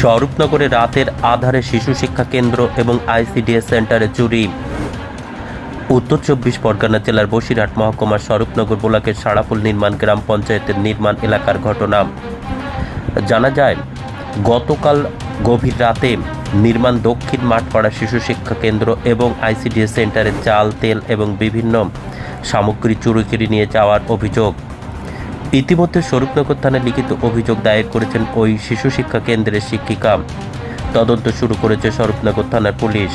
স্বরূপনগরে রাতের আধারে শিশু শিক্ষা কেন্দ্র এবং আইসিডিএস সেন্টারে চুরি উত্তর চব্বিশ পরগনা জেলার বসিরহাট মহকুমার স্বরূপনগর ব্লকের সাড়াফুল নির্মাণ গ্রাম পঞ্চায়েতের নির্মাণ এলাকার ঘটনা। জানা যায়, গতকাল গভীর রাতে নির্মাণ দক্ষিণ মাঠপাড়া শিশু শিক্ষা কেন্দ্র এবং আইসিডিএস সেন্টারে চাল, তেল এবং বিভিন্ন সামগ্রী চুরি করে নিয়ে যাওয়ার অভিযোগ। ইতিমধ্যে স্বরূপনগর থানায় লিখিত অভিযোগ দায়ের করেছেন ওই শিশু শিক্ষা কেন্দ্রের শিক্ষিকা। তদন্ত শুরু করেছে স্বরূপনগর থানার পুলিশ।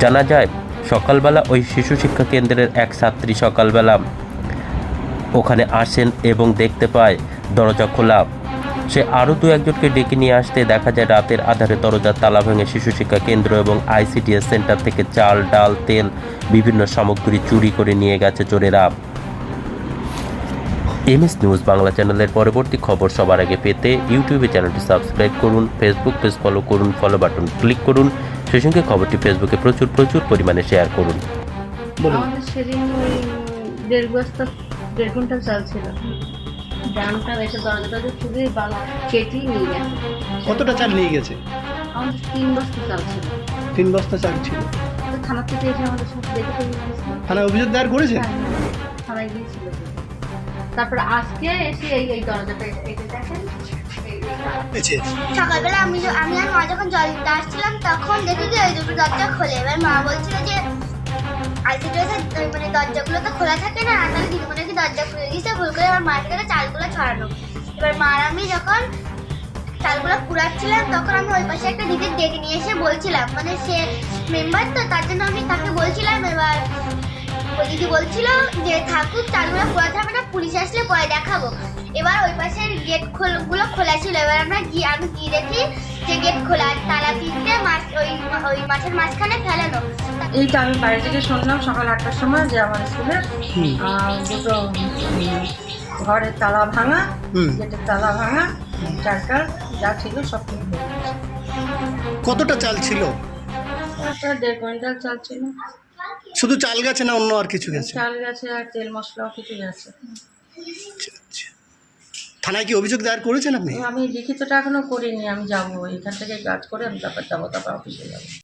জানা যায়, সকালবেলা ওই শিশু শিক্ষা কেন্দ্রের এক ছাত্রী সকালবেলা ওখানে আসেন এবং দেখতে পায় দরজা খোলা। সে আরও দু একজনকে ডেকে নিয়ে আসতে দেখা যায় রাতের আধারে দরজার তালা ভেঙে শিশু শিক্ষা কেন্দ্র এবং আইসিডিএস সেন্টার থেকে চাল, ডাল, তেল, বিভিন্ন সামগ্রী চুরি করে নিয়ে গেছে চোরেরা। এমএস নিউজ বাংলা চ্যানেলের পরবর্তী খবর সবার আগে পেতে ইউটিউবে চ্যানেলটি সাবস্ক্রাইব করুন ফেসবুক পেজ ফলো করুন ফলো বাটন ক্লিক করুন সেই সঙ্গে খবরটি ফেসবুকে প্রচুর প্রচুর পরিমাণে শেয়ার করুন। আমাদের সেদিন ওই দেড় বস্তা দেড় কুইন্টাল চাল ছিল। ড্রামটা রেখে দরজাটা খুবই বালা কেটেই নিয়ে গেছে কতটা চাল নিয়ে গেছে? আমাদের তিন বস্তা চাল ছিল। তিন বস্তা চাল ছিল। তো থানা থেকে এসে আমাদের সব দেখে থানায় অভিযোগ দায়ের করেছে? থানায় গিয়েছিল। তারপর আজকে এসে এই এই দরজাটা এটা দেখেন সকালবেলা আমি আমি আর মা যখন জল দিতে আসছিলাম তখন দেখি যে ওই দুটো দরজা খোলে। এবার মা বলছিল যে মানে দরজাগুলো তো খোলা থাকে না আর তাহলে দরজা খুলে দিয়েছে ভুল করে আমার মায়ের কাছে চালগুলো ছড়ানো। এবার মা আমি যখন চালগুলো কুড়াচ্ছিলাম তখন আমি ওই পাশে একটা দিদির ডেকে নিয়ে এসে বলছিলাম মানে সে মেম্বার তো তার জন্য আমি তাকে বলছিলাম এবার ওই দিদি বলছিল যে থাকুক চালগুলো না পুলিশ আসলে পরে দেখাবো। এবার ওই পাশের গেটগুলো খোলা ছিল। এবার আমরা গিয়ে আমি গিয়ে দেখি যে গেট খোলা। আর তালা তিনটে মাছ ওই ওই মাছের মাঝখানে ফেলানো। এই তো আমি বাড়ি থেকে শুনলাম সকাল আটটার সময় যে আমার স্কুলে দুটো ঘরের তালা ভাঙা হুম। গেটের তালা ভাঙা চারটার যা ছিল সব কিছু কতটা চাল ছিল? দেড় কুইন্টাল চাল ছিল। শুধু চাল গেছে না অন্য আর কিছু গেছে? চাল গেছে আর তেল মশলাও কিছু গেছে। আচ্ছা, আচ্ছা। থানায় কি অভিযোগ দায়ের করেছেন আপনি? আমি লিখিতটা এখনও করিনি আমি যাব। এখান থেকে কাজ করে আমি তারপর যাব তারপর অফিসে যাব।